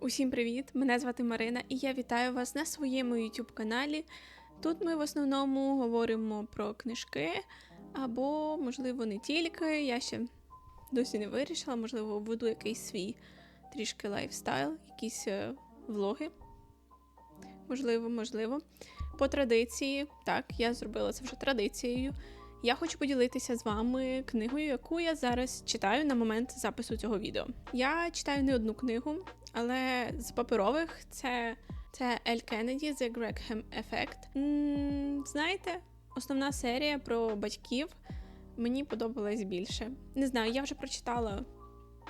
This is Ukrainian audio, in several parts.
Усім привіт! Мене звати Марина, і я вітаю вас на своєму YouTube каналі. Тут ми в основному говоримо про книжки, або, можливо, не тільки. Я ще досі не вирішила, можливо, введу якийсь свій трішки лайфстайл, якісь е, влоги. Можливо, можливо. По традиції, так, я зробила це вже традицією. Я хочу поділитися з вами книгою, яку я зараз читаю на момент запису цього відео. Я читаю не одну книгу, але з паперових це, це Ель Кеннеді The Greghem Effect. М, знаєте, основна серія про батьків мені подобалась більше. Не знаю, я вже прочитала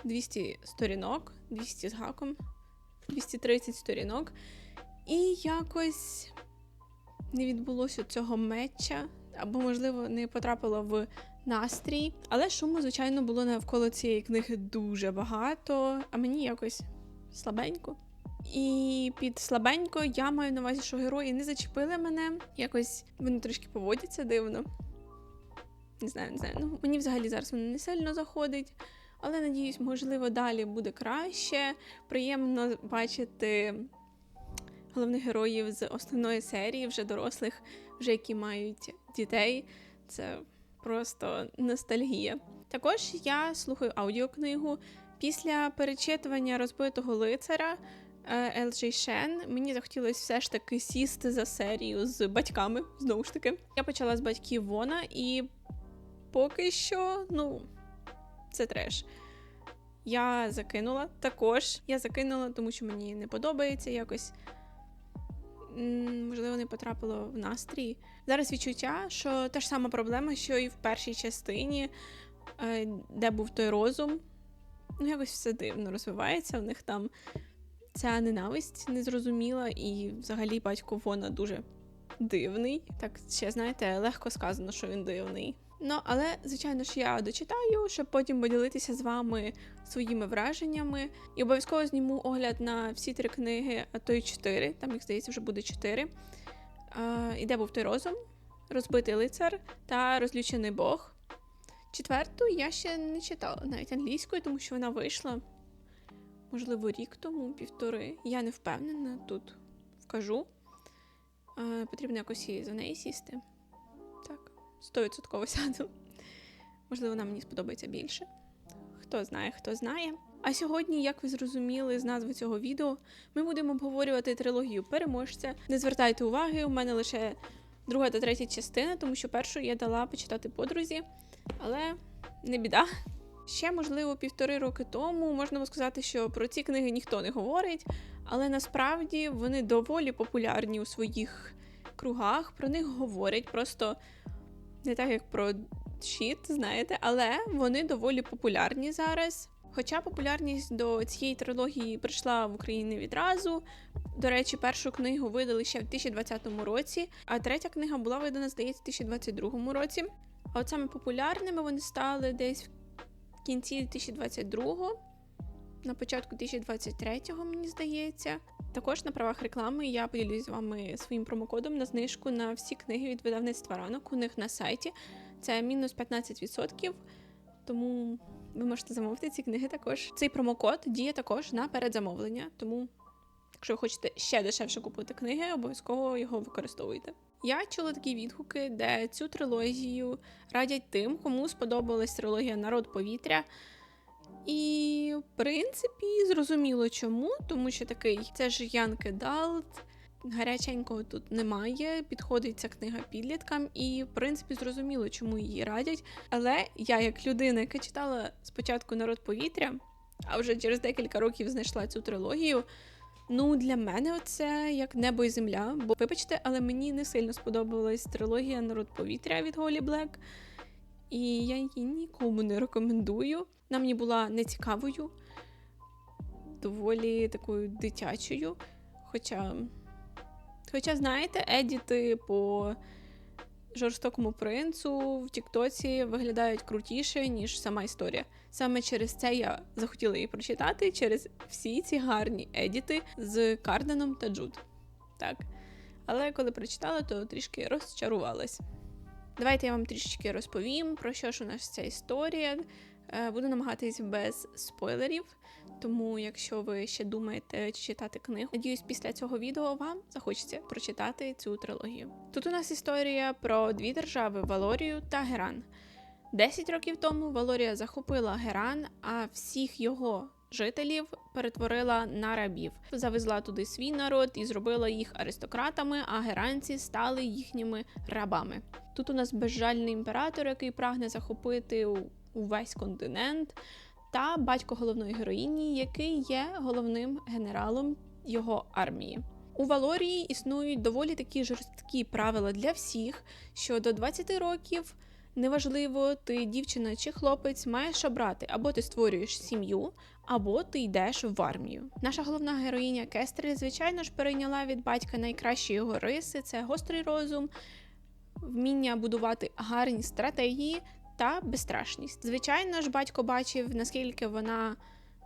200 сторінок, 200 з гаком, 230 сторінок, і якось не відбулося цього меча, або, можливо, не потрапила в настрій. Але шуму, звичайно, було навколо цієї книги дуже багато, а мені якось слабенько. І під слабенько я маю на увазі, що герої не зачепили мене. Якось вони трошки поводяться дивно. Не знаю, не знаю. Ну, мені взагалі зараз воно не сильно заходить. Але надіюсь, можливо, далі буде краще. Приємно бачити головних героїв з основної серії, вже дорослих, вже які мають дітей. Це просто ностальгія. Також я слухаю аудіокнигу. Після перечитування розбитого лицаря е, LJ Shen мені захотілося все ж таки сісти за серію з батьками. Знову ж таки, я почала з батьків Вона, і поки що, ну, це треш. Я закинула також. Я закинула, тому що мені не подобається якось. Можливо, не потрапило в настрій. Зараз відчуття, що та ж сама проблема, що і в першій частині, е, де був той розум. Ну, якось все дивно розвивається. У них там ця ненависть незрозуміла, і взагалі батько Вона дуже дивний. Так, ще знаєте, легко сказано, що він дивний. Ну, але, звичайно ж, я дочитаю, щоб потім поділитися з вами своїми враженнями. І обов'язково зніму огляд на всі три книги, а то й чотири. Там їх здається вже буде чотири. А, і де був той розум, розбитий лицар та розлючений Бог. Четверту я ще не читала навіть англійською, тому що вона вийшла, можливо, рік тому, півтори. Я не впевнена, тут вкажу. Потрібно якось і за неї сісти. Так, 100% сяду. Можливо, вона мені сподобається більше. Хто знає, хто знає. А сьогодні, як ви зрозуміли з назви цього відео, ми будемо обговорювати трилогію переможця. Не звертайте уваги, у мене лише друга та третя частина, тому що першу я дала почитати подрузі, але не біда. Ще, можливо, півтори роки тому можна було сказати, що про ці книги ніхто не говорить, але насправді вони доволі популярні у своїх кругах, про них говорять, просто не так як про щит, знаєте, але вони доволі популярні зараз. Хоча популярність до цієї трилогії прийшла в Україні відразу. До речі, першу книгу видали ще в 2020 році, а третя книга була видана, здається, в 2022 році. А от саме популярними вони стали десь в кінці 2022 на початку 2023-го, мені здається. Також на правах реклами я поділюсь з вами своїм промокодом на знижку на всі книги від видавництва ранок. У них на сайті це мінус 15%. Тому ви можете замовити ці книги також. Цей промокод діє також на передзамовлення. Тому, якщо ви хочете ще дешевше купити книги, обов'язково його використовуйте. Я чула такі відгуки, де цю трилогію радять тим, кому сподобалась трилогія Народ повітря. І, в принципі, зрозуміло чому, тому що такий це ж Янки Далт, гаряченького тут немає. Підходить ця книга підліткам, і, в принципі, зрозуміло, чому її радять. Але я, як людина, яка читала спочатку Народ повітря, а вже через декілька років знайшла цю трилогію. Ну, для мене це як небо і земля. Бо, вибачте, але мені не сильно сподобалась трилогія Народ повітря від Голі Блек. І я її нікому не рекомендую. Вона мені була нецікавою, доволі такою дитячою. Хоча, хоча знаєте, едіти по жорстокому принцу в Тіктоці виглядають крутіше, ніж сама історія. Саме через це я захотіла її прочитати через всі ці гарні едіти з Карденом та Джуд. Так. Але коли прочитала, то трішки розчарувалась. Давайте я вам трішечки розповім, про що ж у нас ця історія. Е, Буду намагатись без спойлерів. Тому, якщо ви ще думаєте читати книгу, надіюсь, після цього відео вам захочеться прочитати цю трилогію. Тут у нас історія про дві держави Валорію та Геран. Десять років тому Валорія захопила Геран, а всіх його жителів перетворила на рабів. Завезла туди свій народ і зробила їх аристократами, а геранці стали їхніми рабами. Тут у нас безжальний імператор, який прагне захопити увесь континент, та батько головної героїні, який є головним генералом його армії. У Валорії існують доволі такі жорсткі правила для всіх, що до 20 років неважливо, ти дівчина чи хлопець, маєш обрати або ти створюєш сім'ю, або ти йдеш в армію. Наша головна героїня Кестрель, звичайно ж, перейняла від батька найкращі його риси: це гострий розум, вміння будувати гарні стратегії та безстрашність. Звичайно ж, батько бачив, наскільки вона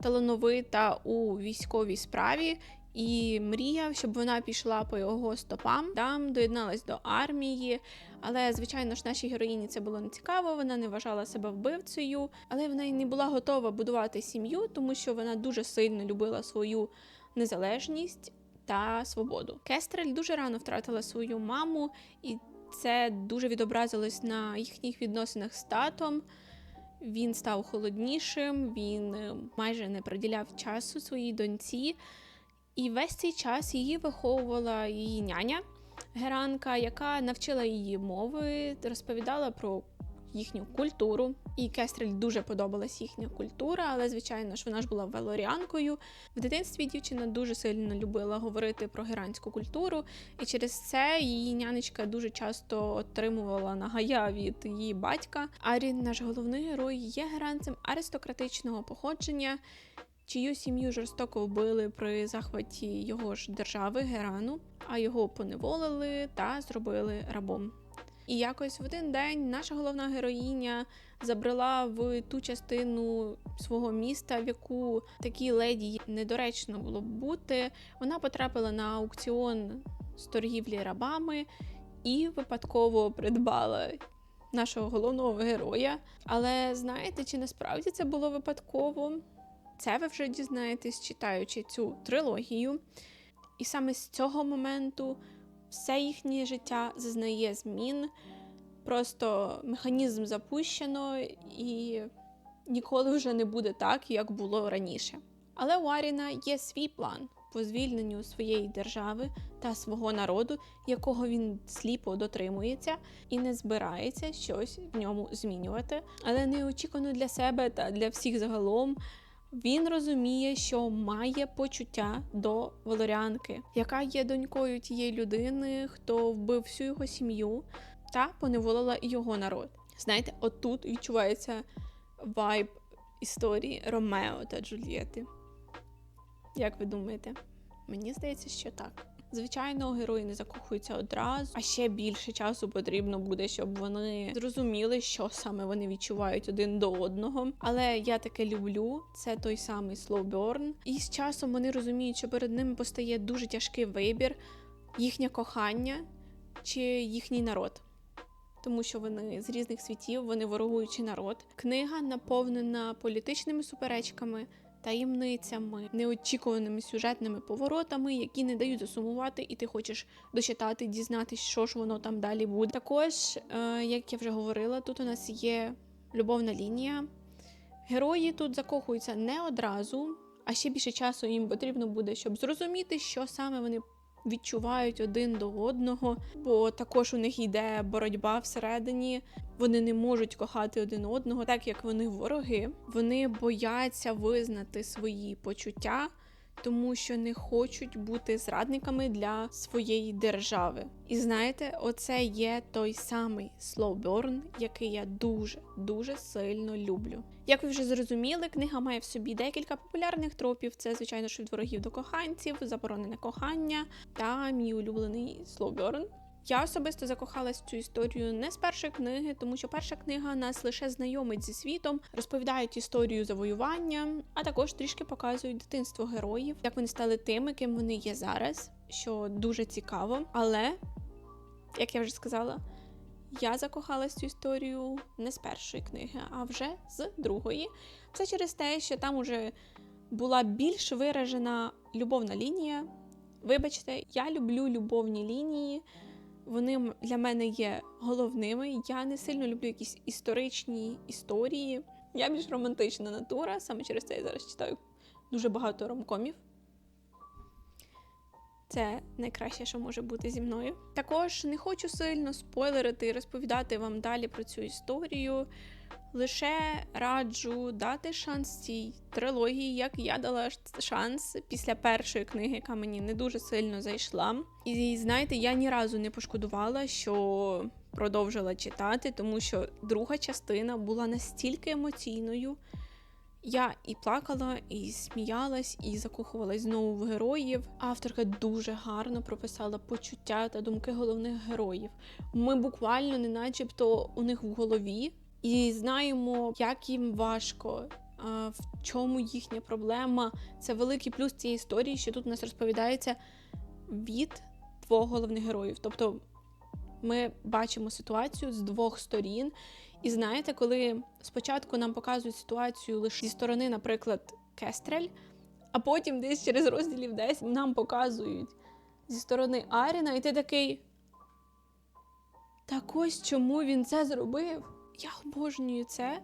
талановита у військовій справі. І мріяв, щоб вона пішла по його стопам, там доєдналась до армії. Але, звичайно ж, нашій героїні це було не цікаво. Вона не вважала себе вбивцею, але вона й не була готова будувати сім'ю, тому що вона дуже сильно любила свою незалежність та свободу. Кестрель дуже рано втратила свою маму, і це дуже відобразилось на їхніх відносинах з татом. Він став холоднішим, він е, майже не приділяв часу своїй доньці. І весь цей час її виховувала її няня Геранка, яка навчила її мови, розповідала про їхню культуру. І Кестрель дуже подобалась їхня культура, але звичайно ж вона ж була велоріанкою. В дитинстві дівчина дуже сильно любила говорити про геранську культуру, і через це її нянечка дуже часто отримувала нагая від її батька. Арін, наш головний герой, є геранцем аристократичного походження чию сім'ю жорстоко вбили при захваті його ж держави Герану, а його поневолили та зробили рабом. І якось в один день наша головна героїня забрела в ту частину свого міста, в яку такій леді недоречно було б бути. Вона потрапила на аукціон з торгівлі рабами і випадково придбала нашого головного героя. Але знаєте, чи насправді це було випадково? Це ви вже дізнаєтесь, читаючи цю трилогію. І саме з цього моменту все їхнє життя зазнає змін. Просто механізм запущено, і ніколи вже не буде так, як було раніше. Але у Аріна є свій план по звільненню своєї держави та свого народу, якого він сліпо дотримується і не збирається щось в ньому змінювати. Але неочікувано для себе та для всіх загалом. Він розуміє, що має почуття до Валоріанки, яка є донькою тієї людини, хто вбив всю його сім'ю та поневолила його народ. Знаєте, отут відчувається вайб історії Ромео та Джульєти. Як ви думаєте? Мені здається, що так. Звичайно, герої не закохуються одразу, а ще більше часу потрібно буде, щоб вони зрозуміли, що саме вони відчувають один до одного. Але я таке люблю. Це той самий slow burn. І з часом вони розуміють, що перед ними постає дуже тяжкий вибір, їхнє кохання чи їхній народ. Тому що вони з різних світів, вони ворогуючий народ. Книга наповнена політичними суперечками, таємницями, неочікуваними сюжетними поворотами, які не дають засумувати, і ти хочеш дочитати, дізнатись, що ж воно там далі буде. Також, е, як я вже говорила, тут у нас є любовна лінія. Герої тут закохуються не одразу, а ще більше часу їм потрібно буде, щоб зрозуміти, що саме вони відчувають один до одного, бо також у них йде боротьба всередині. Вони не можуть кохати один одного, так як вони вороги. Вони бояться визнати свої почуття, тому що не хочуть бути зрадниками для своєї держави. І знаєте, оце є той самий slow який я дуже дуже сильно люблю. Як ви вже зрозуміли, книга має в собі декілька популярних тропів. Це, звичайно, від ворогів до коханців, заборонене кохання та мій улюблений slow burn. Я особисто закохалась в цю історію не з першої книги, тому що перша книга нас лише знайомить зі світом, розповідають історію завоювання, а також трішки показують дитинство героїв, як вони стали тими, ким вони є зараз, що дуже цікаво. Але, як я вже сказала, я закохалась цю історію не з першої книги, а вже з другої. Все через те, що там уже була більш виражена любовна лінія. Вибачте, я люблю любовні лінії. Вони для мене є головними. Я не сильно люблю якісь історичні історії. Я більш романтична натура, саме через це я зараз читаю дуже багато ромкомів. Це найкраще, що може бути зі мною. Також не хочу сильно спойлерити і розповідати вам далі про цю історію. Лише раджу дати шанс цій трилогії, як я дала шанс після першої книги, яка мені не дуже сильно зайшла. І знаєте, я ні разу не пошкодувала, що продовжила читати, тому що друга частина була настільки емоційною. Я і плакала, і сміялась, і закохувалась знову в героїв. Авторка дуже гарно прописала почуття та думки головних героїв. Ми буквально не начебто у них в голові, і знаємо, як їм важко, в чому їхня проблема. Це великий плюс цієї історії, що тут у нас розповідається від двох головних героїв. Тобто ми бачимо ситуацію з двох сторін. І знаєте, коли спочатку нам показують ситуацію лише зі сторони, наприклад, Кестрель, а потім десь через розділів десь нам показують зі сторони Аріна, і ти такий. Так ось чому він це зробив? Я обожнюю це.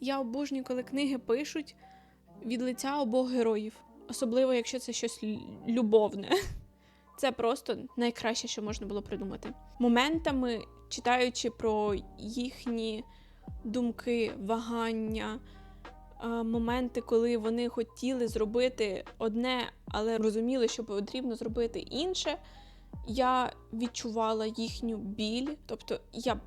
Я обожнюю, коли книги пишуть від лиця обох героїв, особливо якщо це щось любовне. Це просто найкраще, що можна було придумати. Моментами, читаючи про їхні думки, вагання, моменти, коли вони хотіли зробити одне, але розуміли, що потрібно зробити інше, я відчувала їхню біль. Тобто я,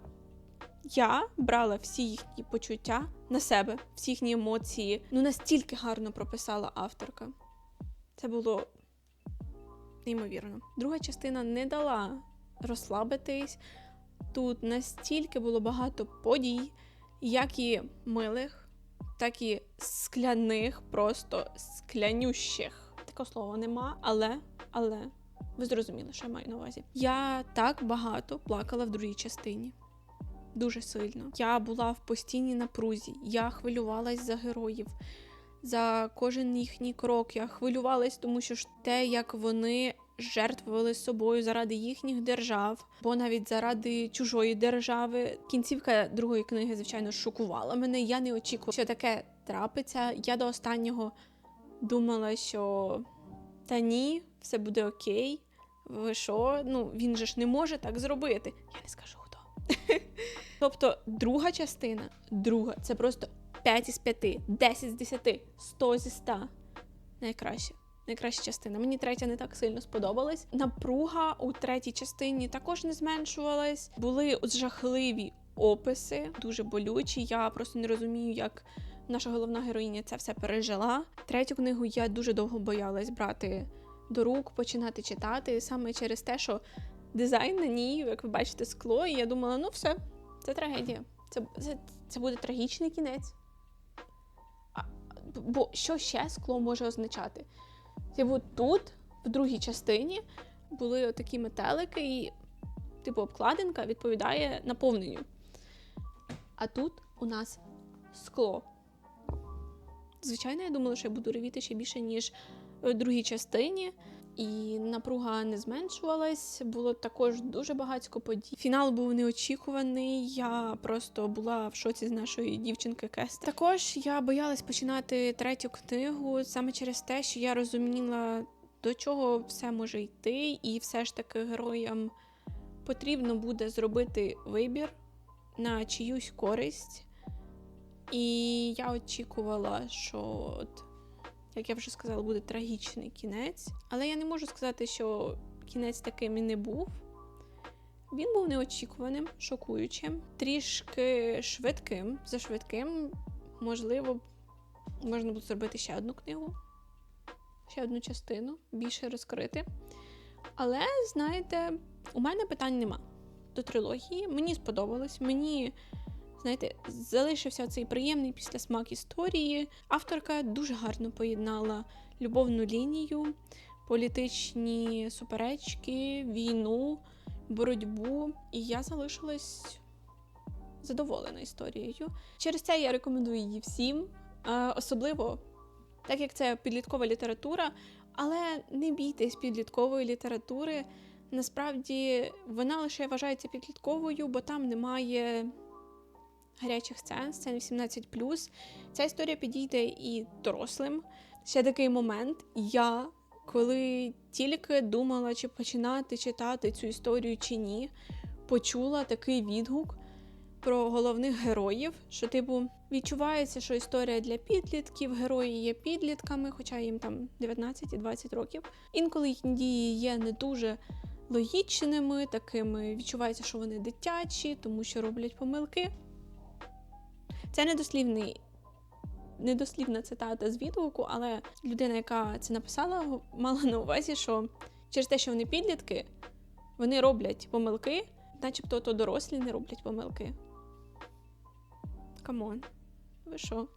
я брала всі їхні почуття на себе, всі їхні емоції. Ну настільки гарно прописала авторка. Це було неймовірно. Друга частина не дала розслабитись. Тут настільки було багато подій, як і милих, так і скляних, просто склянющих. Такого слова нема, але, але ви зрозуміли, що я маю на увазі. Я так багато плакала в другій частині. Дуже сильно. Я була в постійній напрузі, я хвилювалась за героїв, за кожен їхній крок. Я хвилювалась, тому що ж те, як вони жертвували собою заради їхніх держав, бо навіть заради чужої держави. Кінцівка другої книги, звичайно, шокувала мене. Я не очікувала, що таке трапиться. Я до останнього думала, що та ні, все буде окей. Ви що? Ну він же ж не може так зробити. Я не скажу хто. Тобто, друга частина, друга, це просто 5 із 5, 10 з 10, 100 зі 100. Найкраще. Найкраща частина. Мені третя не так сильно сподобалась. Напруга у третій частині також не зменшувалась. Були жахливі описи, дуже болючі. Я просто не розумію, як наша головна героїня це все пережила. Третю книгу я дуже довго боялась брати до рук, починати читати, саме через те, що дизайн на ній, як ви бачите, скло, і я думала, ну все, це трагедія. Це, це, це буде трагічний кінець. А, бо що ще скло може означати? Типу, тут, в другій частині, були такі метелики, і, типу, обкладинка відповідає наповненню. А тут у нас скло. Звичайно, я думала, що я буду ревіти ще більше, ніж в другій частині. І напруга не зменшувалась, було також дуже багатько подій. Фінал був неочікуваний. Я просто була в шоці з нашої дівчинки Кест. Також я боялась починати третю книгу саме через те, що я розуміла, до чого все може йти, і все ж таки героям потрібно буде зробити вибір на чиюсь користь. І я очікувала, що от як я вже сказала, буде трагічний кінець. Але я не можу сказати, що кінець таким і не був. Він був неочікуваним, шокуючим, трішки швидким. За швидким, можливо, можна було зробити ще одну книгу, ще одну частину, більше розкрити. Але, знаєте, у мене питань нема до трилогії. Мені сподобалось, мені знаєте, залишився цей приємний післясмак історії. Авторка дуже гарно поєднала любовну лінію, політичні суперечки, війну, боротьбу. І я залишилась задоволена історією. Через це я рекомендую її всім, е, особливо так як це підліткова література, але не бійтесь підліткової літератури. Насправді вона лише вважається підлітковою, бо там немає гарячих сцен, сцен 18+. Ця історія підійде і дорослим. Ще такий момент. Я, коли тільки думала, чи починати читати цю історію чи ні, почула такий відгук про головних героїв, що, типу, відчувається, що історія для підлітків, герої є підлітками, хоча їм там 19 і 20 років. Інколи їхні дії є не дуже логічними, такими відчувається, що вони дитячі, тому що роблять помилки. Це недослівний. Недослівна цитата з відгуку, але людина, яка це написала, мала на увазі, що через те, що вони підлітки, вони роблять помилки, начебто то дорослі не роблять помилки. Камон, ви що?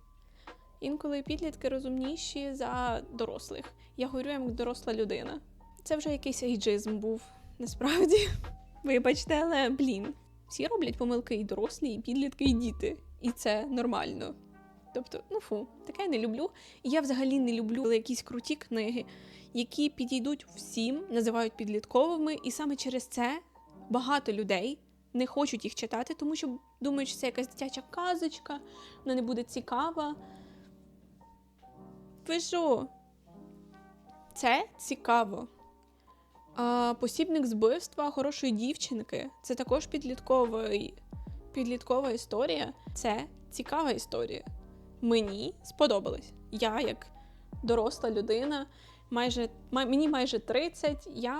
Інколи підлітки розумніші за дорослих. Я говорю як доросла людина. Це вже якийсь ейджизм був, насправді. Вибачте, але блін. Всі роблять помилки і дорослі, і підлітки, і діти. І це нормально. Тобто, ну фу, таке я не люблю. І я взагалі не люблю якісь круті книги, які підійдуть всім, називають підлітковими, і саме через це багато людей не хочуть їх читати, тому що думають, що це якась дитяча казочка, вона не буде цікава. Ви що? Це цікаво. А, посібник з вбивства хорошої дівчинки це також підлітковий, підліткова історія. Це цікава історія. Мені сподобалось. Я, як доросла людина, майже, май, мені майже 30, я,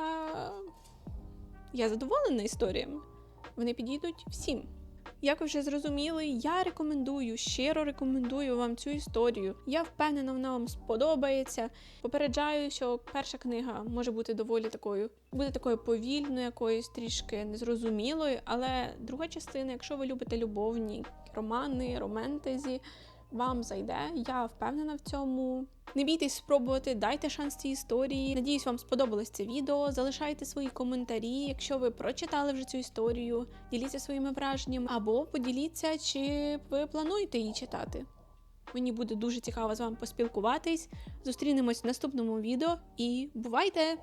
я задоволена історіями. Вони підійдуть всім. Як ви вже зрозуміли, я рекомендую, щиро рекомендую вам цю історію. Я впевнена, вона вам сподобається. Попереджаю, що перша книга може бути доволі такою, буде такою повільною, якоюсь трішки незрозумілою. Але друга частина, якщо ви любите любовні романи, романтезі, вам зайде. Я впевнена в цьому. Не бійтесь спробувати, дайте шанс цій історії. Надіюсь, вам сподобалось це відео. Залишайте свої коментарі, якщо ви прочитали вже цю історію, діліться своїми враженнями або поділіться, чи ви плануєте її читати. Мені буде дуже цікаво з вами поспілкуватись. Зустрінемось в наступному відео і бувайте!